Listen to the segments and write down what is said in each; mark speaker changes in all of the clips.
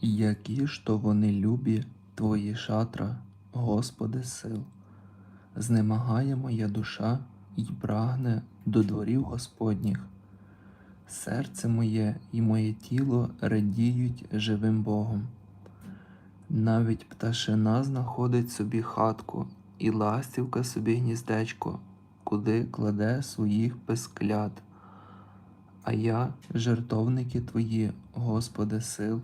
Speaker 1: Які ж то вони любі, Твої шатра, Господи сил. Знемагає моя душа і прагне до дворів Господніх. Серце моє і моє тіло радіють живим Богом. Навіть пташина знаходить собі хатку, і ластівка собі гніздечко, куди кладе своїх песклят. А я, жертовники Твої, Господи сил,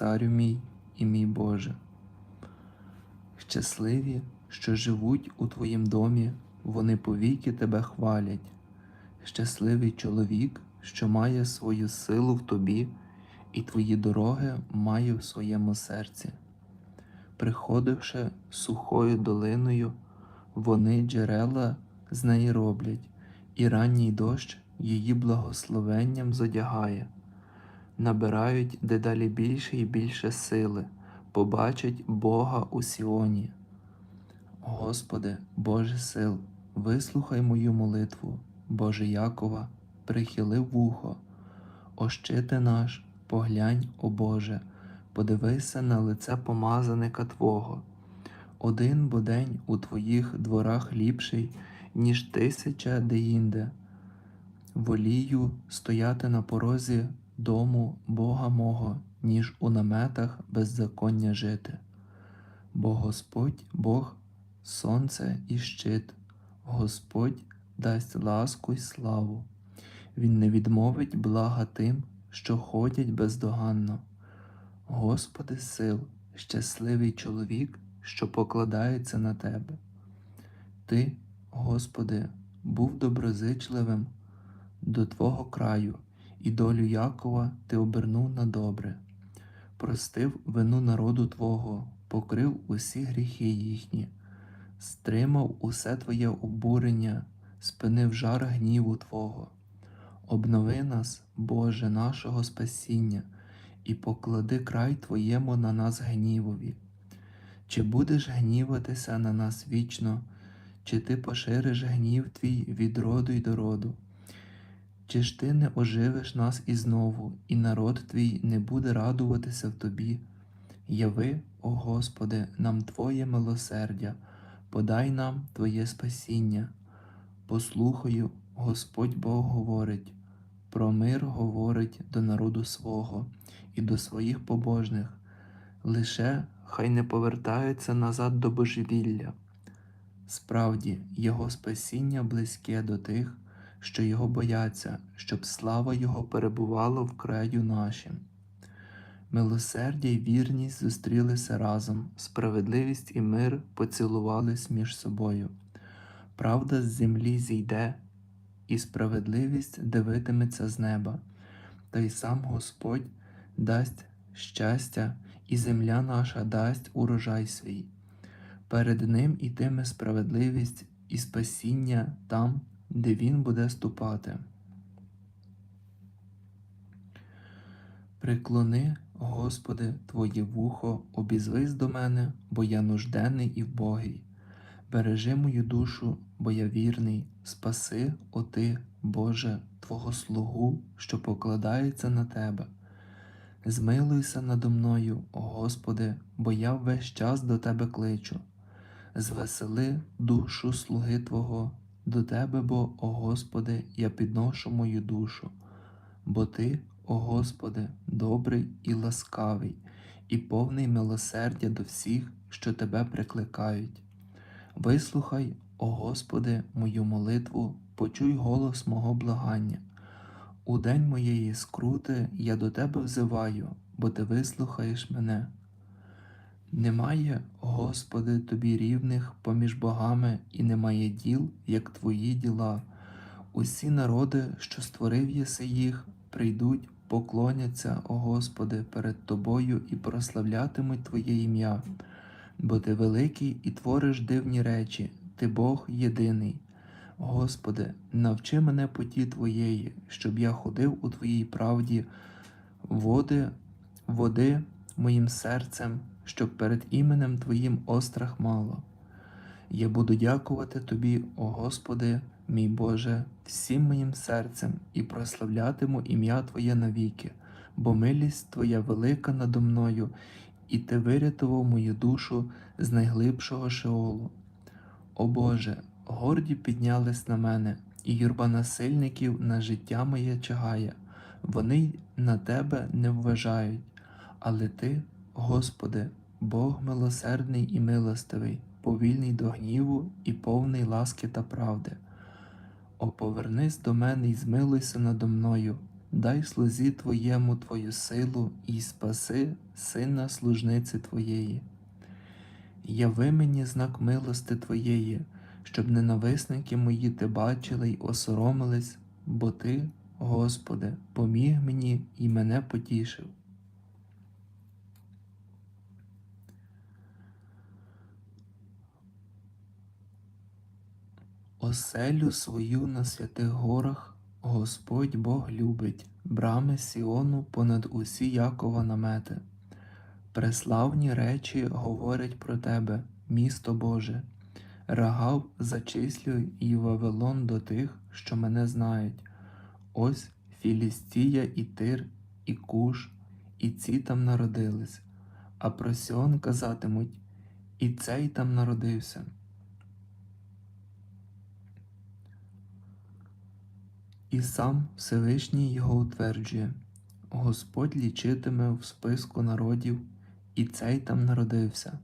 Speaker 1: Царю мій і мій Боже. Щасливі, що живуть у Твоїм домі, вони повіки Тебе хвалять. Щасливий чоловік, що має свою силу в Тобі, і Твої дороги має в своєму серці. Приходивши сухою долиною, вони джерела з неї роблять, і ранній дощ її благословенням зодягає, набирають дедалі більше і більше сили, побачать Бога у Сіоні. Господи, Боже сил, вислухай мою молитву, Боже Якова, прихили вухо, Ощити наш, поглянь, о Боже, подивися на лице помазаника Твого. Один бо день у Твоїх дворах ліпший, ніж тисяча деінде. Волію стояти на порозі дому Бога мого, ніж у наметах беззаконня жити. Бо Господь Бог сонце і щит, Господь дасть ласку й славу. Він не відмовить блага тим, що ходять бездоганно. Господи сил, щасливий чоловік, що покладається на Тебе. Ти, Господи, був доброзичливим до Твого краю, і долю Якова Ти обернув на добре, простив вину народу Твого, покрив усі гріхи їхні, стримав усе Твоє обурення, спинив жар гніву Твого. Обнови нас, Боже, нашого спасіння, і поклади край Твоєму на нас гнівові. Чи будеш гніватися на нас вічно, чи ти пошириш гнів твій від роду й до роду? Чи ж ти не оживиш нас і знову, і народ твій не буде радуватися в тобі? Яви, о Господи, нам Твоє милосердя, подай нам Твоє спасіння. Послухаю, Господь Бог говорить, про мир говорить до народу свого і до своїх побожних, лише хай не повертаються назад до божевілля. Справді, Його спасіння близьке до тих, що Його бояться, щоб слава Його перебувала в краю нашим. Милосердя й вірність зустрілися разом, справедливість і мир поцілувались між собою. Правда з землі зійде, і справедливість дивитиметься з неба, та й сам Господь дасть щастя, і земля наша дасть урожай свій. Перед ним ітиме справедливість і спасіння там, де він буде ступати. Приклони, Господи, Твоє вухо, обізвись до мене, бо я нужденний і вбогий. Бережи мою душу, бо я вірний, спаси, о Ти, Боже, Твого слугу, що покладається на Тебе. Змилуйся надо мною, о Господи, бо я весь час до Тебе кличу. Звесели душу слуги Твого, до Тебе, бо, о Господи, я підношу мою душу, бо Ти, о Господи, добрий і ласкавий, і повний милосердя до всіх, що Тебе прикликають. Вислухай, о Господи, мою молитву, почуй голос мого благання. У день моєї скрути я до Тебе взиваю, бо Ти вислухаєш мене. Немає, Господи, Тобі рівних поміж богами, і немає діл, як Твої діла. Усі народи, що створив єси їх, прийдуть, поклоняться, о Господи, перед Тобою і прославлятимуть Твоє ім'я, бо Ти великий і твориш дивні речі, Ти Бог єдиний. Господи, навчи мене поті Твоєї, щоб я ходив у Твоїй правді, води, води моїм серцем, щоб перед іменем Твоїм острах мало. Я буду дякувати Тобі, о Господи, мій Боже, всім моїм серцем і прославлятиму ім'я Твоє навіки, бо милість Твоя велика надо мною, і Ти вирятував мою душу з найглибшого шеолу. О Боже, горді піднялись на мене, і юрба насильників на життя моє чагає. Вони на тебе не вважають, але Ти, Господи, Бог милосердний і милостивий, повільний до гніву і повний ласки та правди. О, повернись до мене і змилуйся надо мною, дай слузі Твоєму Твою силу і спаси сина служниці Твоєї. Яви мені знак милости Твоєї, щоб ненависники мої Ти бачили й осоромились, бо Ти, Господи, поміг мені і мене потішив. Оселю свою на святих горах Господь Бог любить, брами Сіону понад усі Якова намети. Преславні речі говорять про тебе, місто Боже. Рагав зачислюй і Вавилон до тих, що мене знають. Ось Філістія і Тир, і Куш, і ці там народились, а про Сіон казатимуть, і цей там народився. І сам Всевишній його утверджує, Господь лічитиме в списку народів, і цей там народився,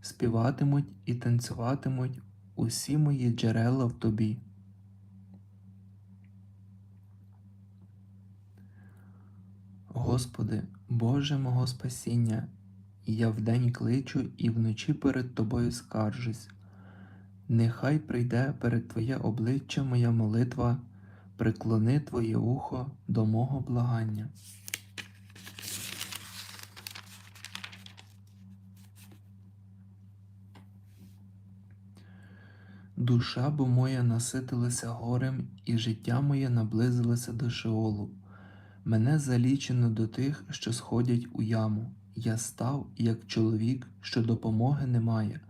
Speaker 1: співатимуть і танцюватимуть усі мої джерела в тобі. Господи, Боже мого спасіння, я вдень кличу і вночі перед Тобою скаржусь. Нехай прийде перед Твоє обличчя моя молитва, приклони Твоє ухо до мого благання. Душа бо моя наситилася горем, і життя моє наблизилося до Шеолу. Мене залічено до тих, що сходять у яму. Я став, як чоловік, що допомоги немає.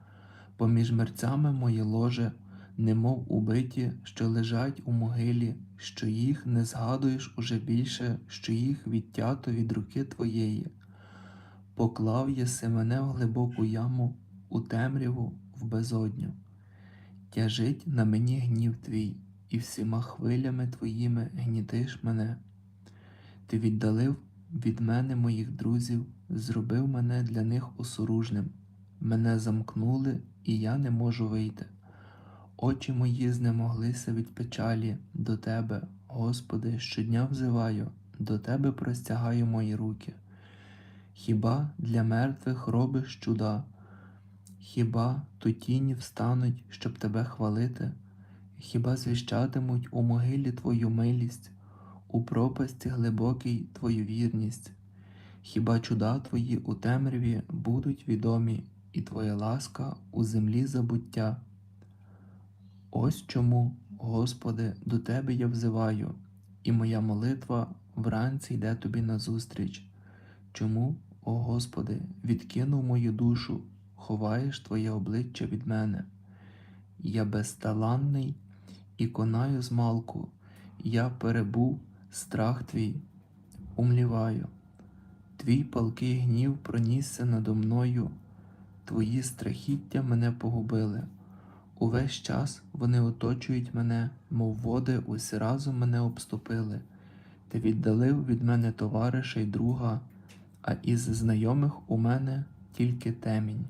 Speaker 1: Поміж мерцями моє ложе, немов убиті, що лежать у могилі, що їх не згадуєш уже більше, що їх відтято від руки твоєї. Поклав єси мене в глибоку яму, у темряву, в безодню. Тяжить на мені гнів твій, і всіма хвилями твоїми гнітиш мене. Ти віддалив від мене моїх друзів, зробив мене для них осоружним. Мене замкнули, і я не можу вийти. Очі мої знемоглися від печалі до Тебе, Господи, щодня взиваю, до Тебе простягаю мої руки. Хіба для мертвих робиш чуда? Хіба то тіні встануть, щоб тебе хвалити? Хіба звіщатимуть у могилі Твою милість, у пропасті глибокій Твою вірність? Хіба чуда Твої у темряві будуть відомі, і Твоя ласка у землі забуття? Ось чому, Господи, до Тебе я взиваю, і моя молитва вранці йде Тобі назустріч. Чому, о Господи, відкинув мою душу, ховаєш Твоє обличчя від мене? Я безталанний і конаю змалку, я перебув страх Твій, умліваю. Твій палкий гнів пронісся надо мною, Твої страхіття мене погубили. Увесь час вони оточують мене, мов води усі разом мене обступили. Ти віддалив від мене товариша й друга, а із знайомих у мене тільки темінь.